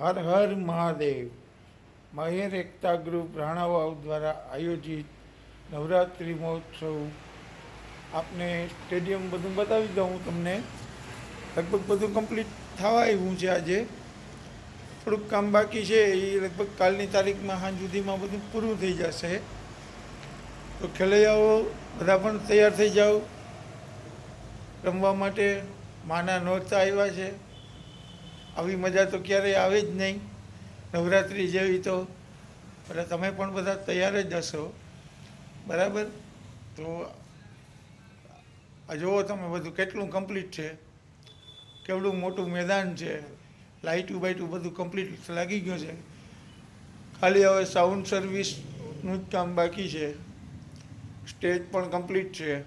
હર હર મહાદેવ. મહેર એકતા ગ્રુપ રાણાવાવ દ્વારા આયોજિત નવરાત્રિ મહોત્સવ. આપને સ્ટેડિયમ બધું બતાવી દઉં હું તમને. લગભગ બધું કમ્પ્લીટ થવા આવ્યું છે આજે. થોડુંક કામ બાકી છે, એ લગભગ કાલની તારીખમાં સાંજ સુધીમાં બધું પૂરું થઈ જશે. તો ખેલૈયાઓ બધા પણ તૈયાર થઈ જાઓ. રમવા માટે માના નોરતા આવ્યા છે. આવી મજા તો ક્યારેય આવે જ નહીં. નવરાત્રિ જેવી તો. એટલે તમે પણ બધા તૈયાર જ હશો. બરાબર? તો આ જુઓ તમે બધું કેટલું કમ્પ્લીટ છે. કેવડું મોટું મેદાન છે. લાઇટું બાઇટું બધું કમ્પ્લીટ લાગી ગયું છે. ખાલી હવે સાઉન્ડ સર્વિસનું જ કામ બાકી છે. સ્ટેજ પણ કમ્પ્લીટ છે.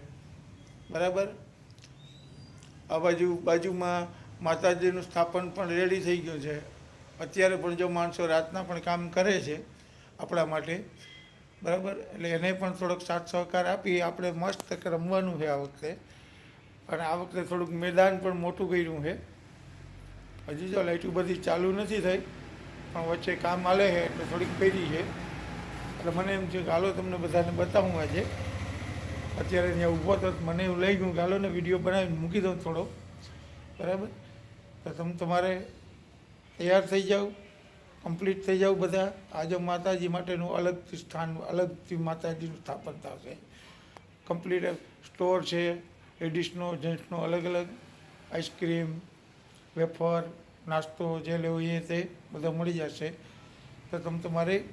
બરાબર? આ બાજુ, બાજુમાં માતાજીનું સ્થાપન પણ રેડી થઈ ગયું છે. અત્યારે પણ જો માણસો રાતના પણ કામ કરે છે આપણા માટે, બરાબર? એટલે એને પણ થોડોક સાથ સહકાર આપી આપણે મસ્ત રમવાનું છે આ વખતે. અને આ વખતે થોડુંક મેદાન પણ મોટું કર્યું છે. હજી જો લાઇટું બધી ચાલુ નથી થઈ, પણ વચ્ચે કામ આલે છે એટલે થોડીક કરી છે. એટલે મને એમ થયું કે હાલો તમને બધાને બતાવું આજે. અત્યારે ત્યાં ઊભો તો મને એવું લઈ ગયું કે હાલો ને વીડિયો બનાવીને મૂકી દઉં થોડો બરાબર? તો તમે તમારે તૈયાર થઈ જાઓ કમ્પ્લીટ થઈ જાઓ બધા. આજે માતાજી માટેનું અલગથી સ્થાન અલગથી માતાજીનું સ્થાપન થશે. કમ્પ્લીટ સ્ટોર છે લેડીઝનો જેન્ટ્સનો અલગ અલગ. આઈસ્ક્રીમ વેફર નાસ્તો જે લેવો એ તે બધા મળી જશે. તો તમે તમારે